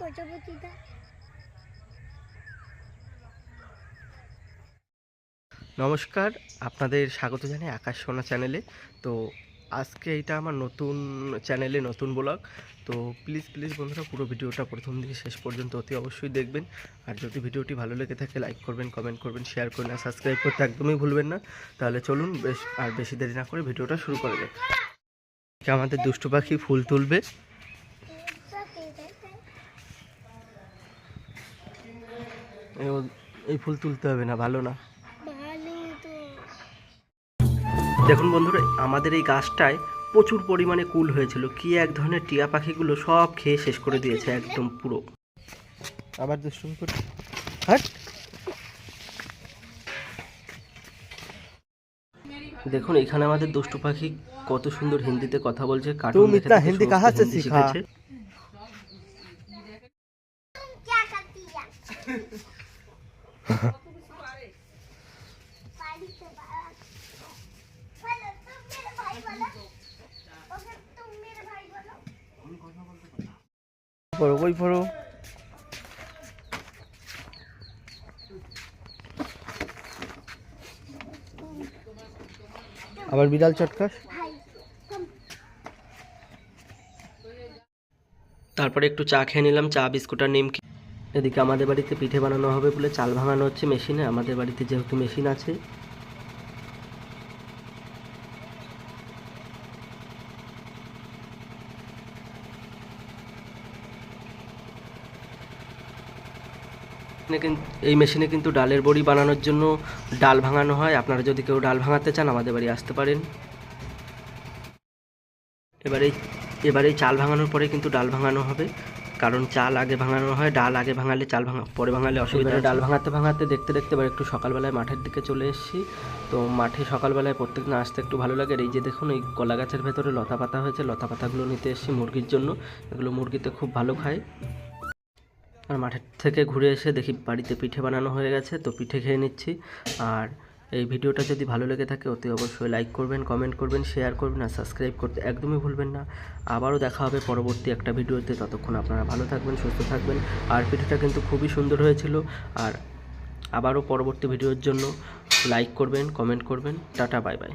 প্রজাপতিটা নমস্কার, আপনাদের স্বাগত জানাই আকাশ সোনা চ্যানেলে। তো আজকে এটা আমার নতুন চ্যানেলে নতুন ব্লগ। তো প্লিজ প্লিজ বন্ধুরা, পুরো ভিডিওটা প্রথম থেকে শেষ পর্যন্ত অতি অবশ্যই দেখবেন। আর যদি ভিডিওটি ভালো লেগে থাকে, লাইক করবেন, কমেন্ট করবেন, শেয়ার করবেন আর সাবস্ক্রাইব করতে একদমই ভুলবেন না। তাহলে চলুন বেশ, আর বেশি দেরি না করে ভিডিওটা শুরু করা যাক। আমাদের দুষ্টু পাখি ফুল তুলবে। এই ফুল তুলতে হবে না ভালো না। দেখুন বন্ধুরা আমাদের এই গাছটায় প্রচুর পরিমাণে কুল হয়েছিল। কি এক ধরনের টিয়া পাখিগুলো সব খেয়ে শেষ করে দিয়েছে একদম পুরো। আবার হাট। দেখুন এখানে আমাদের দুষ্টু পাখি কত সুন্দর হিন্দিতে কথা বলছে কার্টুন হিন্দি শিখেছে। পড়ো আবার বিড়াল চটকাস? তারপরে একটু চা খেয়ে নিলাম চা বিস্কুট আর নিমকি। এদিকে আমাদের বাড়িতে পিঠে বানানো হবে বলে চাল ভাঙানো হচ্ছে মেশিনে। আমাদের বাড়িতে যেহেতু মেশিন আছে। এই মেশিনে কিন্তু ডালের বড়ি বানানোর জন্য ডাল ভাঙানো হয়। আপনারা যদি কেউ ডাল ভাঙাতে চান, আমাদের বাড়ি আসতে পারেন। এবারে এবারে চাল ভাঙানোর পরে কিন্তু ডাল ভাঙানো হবে। কারণ চাল আগে ভাঙানো হয় ডাল আগে ভাঙালে চাল ভাঙা পরে ভাঙালে অসুবিধা ডাল ভাঙাতে ভাঙাতে দেখতে দেখতে এবার একটু সকালবেলায় মাঠের দিকে চলে এসেছি। তো মাঠে সকালবেলায় প্রত্যেকদিন আসতে একটু ভালো লাগে। এই যে দেখুন এই কলা গাছের ভেতরে লতা পাতা হয়েছে লতা পাতাগুলো নিতে এসেছি মুরগির জন্য। এগুলো মুরগিতে খুব ভালো খায়। আর মাঠের থেকে ঘুরে এসে দেখি বাড়িতে পিঠে বানানো হয়ে গেছে তো পিঠে খেয়ে নিচ্ছি। আর এই ভিডিওটা যদি ভালো লেগে থাকে, অতি অবশ্যই লাইক করবেন কমেন্ট করবেন শেয়ার করবেন আর সাবস্ক্রাইব করতে একদমই ভুলবেন না। আবারও দেখা হবে পরবর্তী একটা ভিডিওতে। ততক্ষণ আপনারা ভালো থাকবেন, সুস্থ থাকবেন। আর ভিডিওটা কিন্তু খুবই সুন্দর হয়েছিল। আর আবারও পরবর্তী ভিডিওর জন্য লাইক করবেন কমেন্ট করবেন। Tata bye bye